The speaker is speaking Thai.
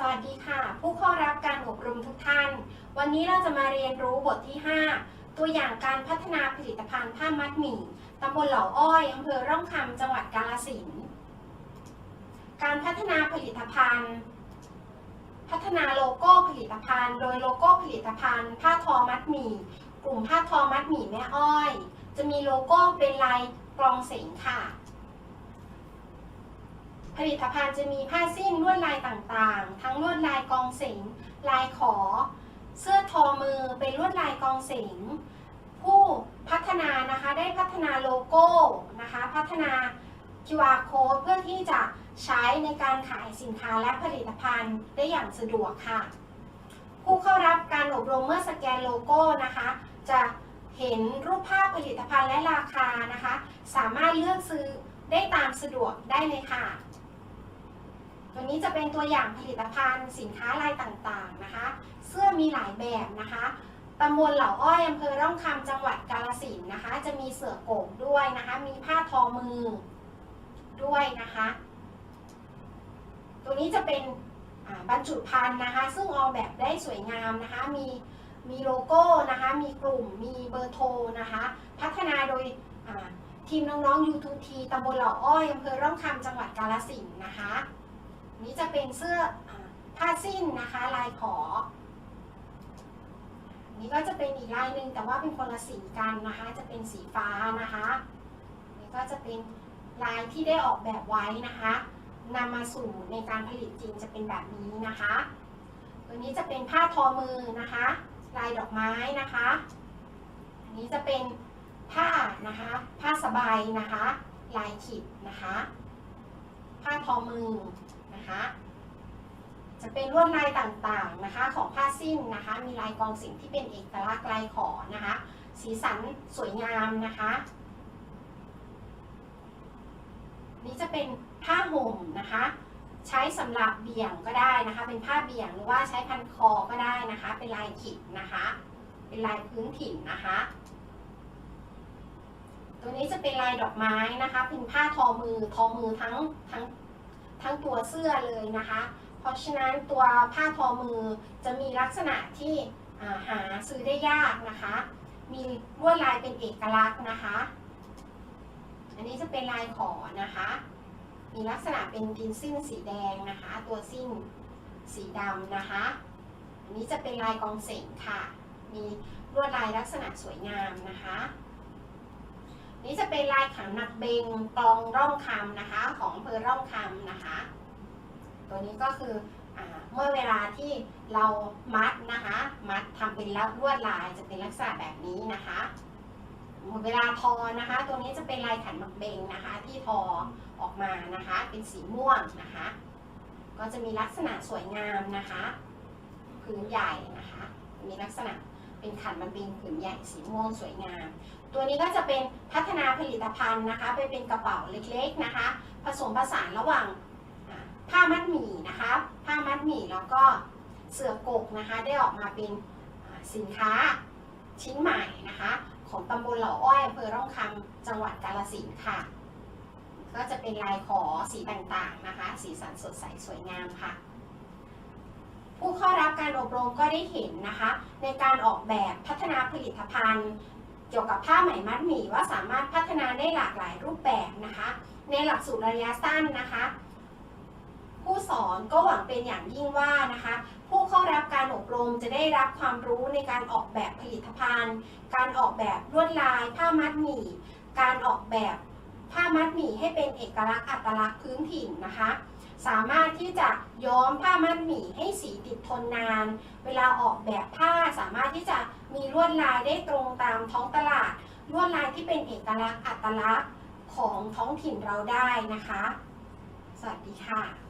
สวัสดีค่ะ ผู้เข้ารับการอบรมทุกท่าน วันนี้เราจะมาเรียนรู้บทที่ 5 ตัวอย่างการพัฒนาผลิตภัณฑ์ผ้ามัดหมี่ตำบลเหล่าอ้อยอำเภอร่องคำจังหวัดกาฬสินการพัฒนาผลิตภัณฑ์ พัฒนาโลโก้ผลิตภัณฑ์ โดยโลโก้ผลิตภัณฑ์ ผ้าทอมัดหมี่กลุ่มผ้าทอมัดหมี่แม่อ้อย จะมีโลโก้เป็นลายกรองเสงค่ะ ผลิตภัณฑ์จะมีผ้าสิ้นลวดลายต่างๆ ทั้งลวดลายกองเสงลายขอ เสื้อทอมือเป็นลวดลายกองเสงผู้พัฒนานะคะได้พัฒนาโลโก้นะคะพัฒนา QR code เพื่อที่จะใช้ในการขายสินค้าและผลิตภัณฑ์ได้อย่างสะดวกค่ะ ผู้เข้ารับการอบรมเมื่อสแกนโลโก้นะคะ จะเห็นรูปภาพผลิตภัณฑ์และราคานะคะ สามารถเลือกซื้อได้ตามสะดวกได้เลยค่ะ ตัวนี้จะเป็นตัวอย่างผลิตภัณฑ์สินค้ารายต่างๆนะคะ เสื้อมีหลายแบบนะคะตำบลเหล่าอ้อยอำเภอร่องคำจังหวัดกาฬสินนะคะ จะมีเสือโกกด้วยนะคะ มีผ้าทอมือด้วยนะคะ ตัวนี้จะเป็นบรรจุภัณฑ์นะคะ ซึ่งออกแบบได้สวยงามนะคะ มีมีโลโก้นะคะ มีกลุ่ม มีเบอร์โทรนะคะ พัฒนาโดยทีมน้องๆ U2T ตำบลเหล่าอ้อยอำเภอร่องคำจังหวัดกาฬสินนะคะ นี้จะเป็นเสื้อผ้าสิ้นนะคะลายขอ นี่ก็จะเป็นอีกลายหนึ่งแต่ว่าเป็นคนละสีกันนะคะ จะเป็นสีฟ้านะคะนี่ก็จะเป็นลายที่ได้ออกแบบไว้นะคะนำมาสู่ในการผลิตจริงจะเป็นแบบนี้นะคะ ตัวนี้จะเป็นผ้าทอมือนะคะ ลายดอกไม้นะคะ อันนี้จะเป็นผ้านะคะ ผ้าสบายนะคะ ลายขีดนะคะ ผ้าทอมือ นะคะ จะเป็นลวดลายต่างๆนะคะของผ้าสิ้นนะคะ มีลายกองสิงที่เป็นเอกลักษณ์ลายขอนะคะ สีสันสวยงามนะคะนี่จะเป็นผ้าห่มนะคะ ใช้สำหรับเบี่ยงก็ได้นะคะ เป็นผ้าเบี่ยงหรือว่าใช้พันคอก็ได้นะคะ เป็นลายขีดนะคะ เป็นลายพื้นถิ่นนะคะ ตัวนี้จะเป็นลายดอกไม้นะคะ เป็นผ้าทอมือทอมือทั้งทั้ง ทั้งตัวเสื้อเลยนะคะ เพราะฉะนั้นตัวผ้าทอมือจะมีลักษณะที่หาซื้อได้ยากนะคะ มีลวดลายเป็นเอกลักษณ์นะคะ อันนี้จะเป็นลายขอนะคะ มีลักษณะเป็นดินสิ้นสีแดงนะคะ ตัวสิ้นสีดำนะคะ อันนี้จะเป็นลายกองเสงค่ะ มีลวดลายลักษณะสวยงามนะคะ นี่จะเป็นลายขันหนักเบงกลองร่องคำนะคะ ของอำเภอร่องคำนะคะ ตัวนี้ก็คืออเมื่อเวลาที่เรามัดนะคะ มัดทำเป็นลวดลายจะเป็นลักษณะแบบนี้นะคะเวลาทอนะคะ ตัวนี้จะเป็นลายขันหมักเบงนะคะ ที่ทอออกมานะคะ เป็นสีม่วงนะคะ ก็จะมีลักษณะสวยงามนะคะ พื้นใหญ่นะคะ มีลักษณะ เป็นขันมันเป็นผืนใหญ่สีม่วงสวยงาม ตัวนี้ก็จะเป็นพัฒนาผลิตภัณฑ์นะคะ ไปเป็นกระเป๋าเล็กๆนะคะ ผสมผสานระหว่างผ้ามัดหมี่นะคะ ผ้ามัดหมี่แล้วก็เสื้อกกนะคะ ได้ออกมาเป็นสินค้าชิ้นใหม่นะคะ ของตำบลเหล่าอ้อยอำเภอร่องคำจังหวัดกาฬสินค่ะ ก็จะเป็นลายขอสีต่างๆนะคะ สีสันสดใสสวยงามค่ะ ผู้เข้ารับการอบรมก็ได้เห็นนะคะ ในการออกแบบพัฒนาผลิตภัณฑ์ เกี่ยวกับผ้าไหมมัดหมี่ว่าสามารถพัฒนาได้หลากหลายรูปแบบนะคะ ในหลักสูตรระยะสั้นนะคะ ผู้สอนก็หวังเป็นอย่างยิ่งว่านะคะ ผู้เข้ารับการอบรมจะได้รับความรู้ในการออกแบบผลิตภัณฑ์ การออกแบบลวดลาย ผ้ามัดหมี่ การออกแบบผ้ามัดหมี่ให้เป็นเอกลักษณ์อัตลักษณ์พื้นถิ่นนะคะ สามารถที่จะย้อมผ้ามัดหมี่ให้สีติดทนนาน เวลาออกแบบผ้าสามารถที่จะมีลวดลายได้ตรงตามท้องตลาด ลวดลายที่เป็นเอกลักษณ์อัตลักษณ์ของท้องถิ่นเราได้นะคะ สวัสดีค่ะ